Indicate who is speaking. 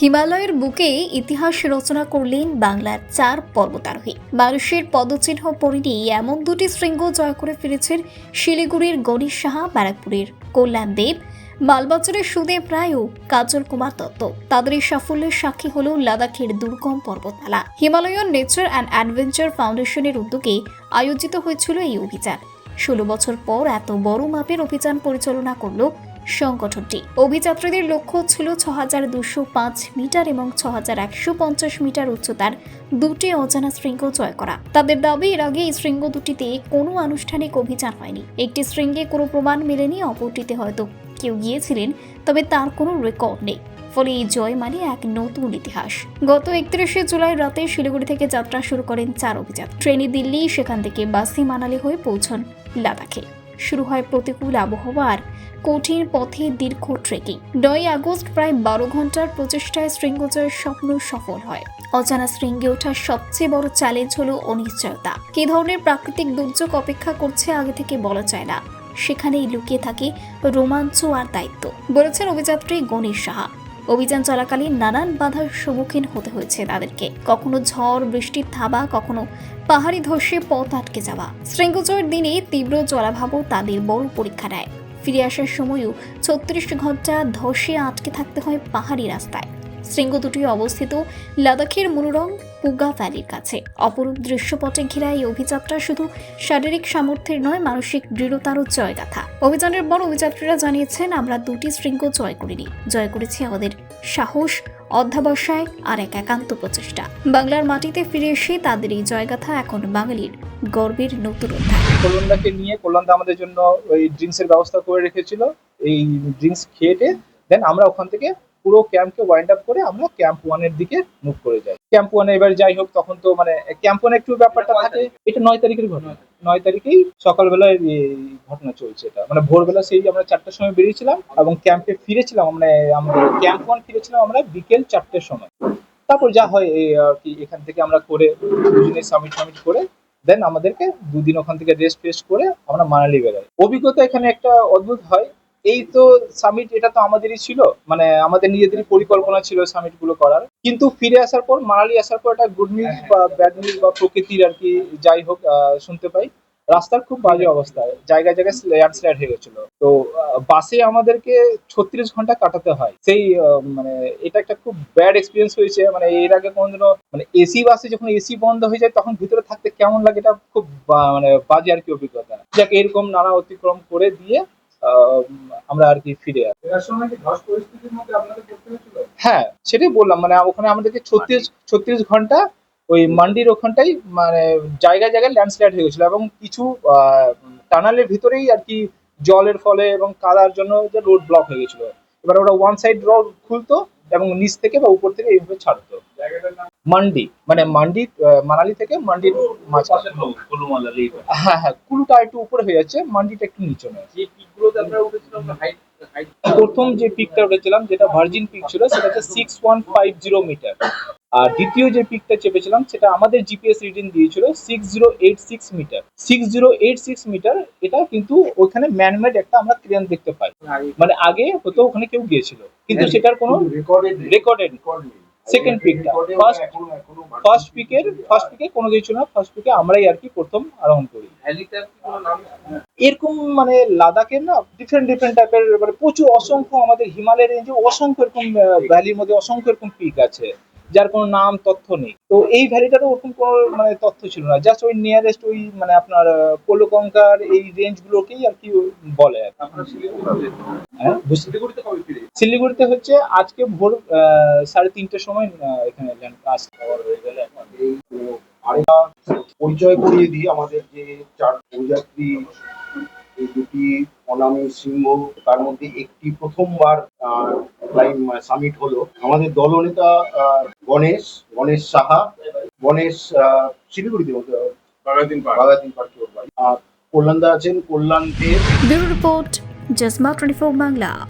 Speaker 1: হিমালয়ের বুকে ইতিহাস রচনা করলেন বাংলার চার পর্বতারোহী। মানুষের পদচিহ্ন পরিণে এমন দুটি শৃঙ্গ জয় করে ফিরেছেন শিলিগুড়ির গণেশ সাহা, ব্যারাকপুরের কল্যাণ দেব মালবাজারের সুদেব রায় ও কাজল কুমার দত্ত। তাদের এই সাফল্যের সাক্ষী হল লাদাখের দুর্গম পর্বতমালা। হিমালয়ান নেচার অ্যান্ড অ্যাডভেঞ্চার ফাউন্ডেশনের উদ্যোগে আয়োজিত হয়েছিল এই অভিযান। ষোলো বছর পর এত বড় মাপের অভিযান পরিচালনা করল সংগঠনটি। অভিযাত্রীদের লক্ষ্য ছিল ছ হাজার দুশো পাঁচ মিটার এবং ছ হাজার একশো পঞ্চাশ মিটার উচ্চতার দুটি অজানা শৃঙ্গ জয় করা। তাদের দাবি, এর আগে এই শৃঙ্গ দুটিতে কোনো আনুষ্ঠানিক অভিযান হয়নি। একটি শৃঙ্গে কোনো প্রমাণ মেলেনি, অপরটিতে হয়তো কেউ গিয়েছিলেন, তবে তার কোনো রেকর্ড নেই। ফলে এই জয় মানে এক নতুন ইতিহাস। গত একত্রিশে জুলাই রাতে শিলিগুড়ি থেকে যাত্রা শুরু করেন চার অভিযান ট্রেনে দিল্লি, সেখান থেকে বাসে মানালি হয়ে পৌঁছন লাদাখে। শুরু হয় প্রতিকূল আবহাওয়ার কঠিন পথে দীর্ঘ ট্রেকিং। নয় আগস্ট প্রায় বারো ঘণ্টার প্রচেষ্টায় শৃঙ্গজয়ের স্বপ্ন সফল হয়। অজানা শৃঙ্গে ওঠার সবচেয়ে বড় চ্যালেঞ্জ হলো অনিশ্চয়তা। কি ধরনের প্রাকৃতিক দুর্যোগ অপেক্ষা করছে আগে থেকে বলা যায় না। সেখানেই লুকিয়ে থাকে রোমাঞ্চ আর দায়িত্ব, বলেছেন অভিযাত্রী গণেশ সাহা। অভিযান চলাকালীন নানান বাধার সম্মুখীন হতে হয়েছে তাদেরকে। কখনো ঝড়, বৃষ্টির থাবা কখনো পাহাড়ি ধসে পথ আটকে যাওয়া। শৃঙ্গজয়ের দিনে তীব্র জলাভাবও তাদের বড় পরীক্ষা নেয়। ফিরে আসার সময়ও ছত্রিশ ঘণ্টা ধসে আটকে থাকতে হয় পাহাড়ি রাস্তায়। শৃঙ্গ দুটি অবস্থিত লাদাখের মনোরম পুগা ভ্যালির কাছে। অপরূপ দৃশ্যপটে ঘেরা এই অভিযাত্রা শুধু শারীরিক সামর্থ্যের নয়, মানসিক দৃঢ়তারও জয়গাথা। অভিযানের পর অভিযাত্রীরা জানিয়েছেন, আমরা দুটি শৃঙ্গ জয় করিনি। জয় করেছি আমাদের সাহস, অধ্যাবসায় আর এক একান্ত প্রচেষ্টা। বাংলার মাটিতে ফিরে এসে তাদের এই জয়গাথা এখন বাঙালির গর্বের নতুন অধ্যায়।
Speaker 2: নিয়ে কল্যাণদা আমাদের জন্য ওই ড্রিঙ্কস এর ব্যবস্থা করে রেখেছিল। এই ড্রিঙ্কস খেয়ে দেন আমরা ওখান থেকে পুরো ক্যাম্পকে ওয়াইন্ড আপ করে আমরা ক্যাম্প ওয়ানের দিকে মুভ করে যাই। ক্যাম্প ওয়ানে এবার যাই হোক তখন তো মানে ক্যাম্প ওয়ানে একটু ব্যাপারটা থাকে। এটা নয় তারিখের ঘটনা। নয় তারিখেই সকালবেলায় এই ঘটনা চলছে এটা। মানে ভোরবেলা সেই আমরা চারটার সময় বেরিয়েছিলাম এবং ক্যাম্পে ফিরেছিলাম মানে আমরা ক্যাম্প ওয়ান ফিরেছিলাম আমরা বিকেল চারটের সময়। তারপর যা হয় এই আর কি এখান থেকে আমরা করে দুজনে সামিট সামিট করে দেন আমাদেরকে দুদিন ওখান থেকে রেস্ট ফেস্ট করে আমরা মানালি বেরোই অভিজ্ঞতা এখানে একটা অদ্ভুত হয়। এই তো সামিট এটা তো আমাদেরই ছিল। মানে আমাদের নিজেদেরই পরিকল্পনা ছিল সামিটগুলো করার। কিন্তু ফিরে আসার পর মানালি আসার পর একটা গুড নিউজ বা ব্যাড নিউজ বা প্রকৃতির আর কি যাই হোক শুনতে পাই। রাস্তার খুব বাজে অবস্থা। জায়গায় জায়গায় ল্যান্ডস্লাইড হয়ে গেছিল। তো বাসে আমাদেরকে ছত্রিশ ঘণ্টা কাটাতে হয়। সেই মানে এটা একটা খুব ব্যাড এক্সপিরিয়েন্স হয়েছে। মানে এর আগে কোনোদিনও মানে এসি বাসে যখন এসি বন্ধ হয়ে যায় তখন ভিতরে থাকতে কেমন লাগে এটা খুব মানে বাজে আর কি অভিজ্ঞতা। যাক এরকম নানা অতিক্রম করে দিয়ে আমরা আর কি ফিরে আসি। হ্যাঁ সেটাই বললাম মানে ওখানে আমাদেরকে ছত্রিশ ছত্রিশ ঘণ্টা ওই মান্ডির ওখানটাই মানে জায়গায় জায়গায় ল্যান্ডস্লাইড হয়ে গেছিল এবং কিছু টানালের ভিতরেই আর কি জলের ফলে এবং কাদার জন্য যে রোড ব্লক হয়ে গেছিল। এবার ওরা ওয়ান সাইড রোড খুলতো এবং নিচ থেকে বা উপর থেকে এইভাবে ছাড়তো। মান্ডি মানে মান্ডি মানালি থেকে মান্ডির মাঝখানে। হ্যাঁ হ্যাঁ কুলুটা একটু উপরে হয়ে যাচ্ছে মান্ডিটা একটু নিচে নয়
Speaker 3: যে পিকগুলোতে হাইট
Speaker 2: প্রথম যে পিকটা উঠেছিলাম যেটা ভার্জিন পিক ছিল সেটা হচ্ছে six one five zero metre আর দ্বিতীয় যে পিকটা চেপেছিলাম সেটা আমাদের জিপিএস রিডিং দিয়েছিল six zero eight six metre six zero eight six metre এটা কিন্তু ওখানে ম্যানমেড একটা আমরা ক্রেন দেখতে পাই। মানে আগে হতো ওখানে কেউ গিয়েছিল। কিন্তু সেটার কোনো
Speaker 3: রেকর্ডেড
Speaker 2: রেকর্ডেড
Speaker 3: রেকর্ড পিকটা
Speaker 2: Second pick টা, first- ফার্স্ট পিকের ফার্স্ট পিকে কোনো কিছু না। ফার্স্ট পিকে আমরাই আর কি প্রথম আরোহণ করি। এরকম মানে লাদাখের না ডিফারেন্ট ডিফারেন্ট টাইপের মানে প্রচুর অসংখ্য আমাদের হিমালয়ের রেঞ্জে অসংখ্য এরকম ভ্যালির মধ্যে অসংখ্য এরকম পিক আছে। যার কোনো নাম তথ্য নেই। তো এই ভ্যালিটারও ওরকম কোনো মানে তথ্য ছিল না। জাস্ট ওই নিয়ারেস্ট ওই মানে আপনার পোলোকঙ্কার এই রেঞ্জ গুলোকেই আর কি বলে
Speaker 3: শিলিগুড়িতে
Speaker 2: হ্যাঁ
Speaker 3: শিলিগুড়িতে
Speaker 2: হচ্ছে আজকে ভোর আহ, সাড়ে তিনটের সময় এখানে আসতে
Speaker 3: হয়ে গেলে। পরিচয় করিয়ে দিই আমাদের যে চার প্রজাতি এই দুটি অনামী সিংহ তার মধ্যে একটি প্রথমবার ক্লাইম সামিট হলো। আমাদের দলনেতা আহ, গণেশ গণেশ সাহা গণেশ আহ, শিলিগুড়িতে বাগাতিন বাগাতিন পার্কে কল্যাণদা আছেন কল্যাণ দেব
Speaker 1: ব্যুরো রিপোর্ট জসমা টোয়েন্টি ফোর বাংলা।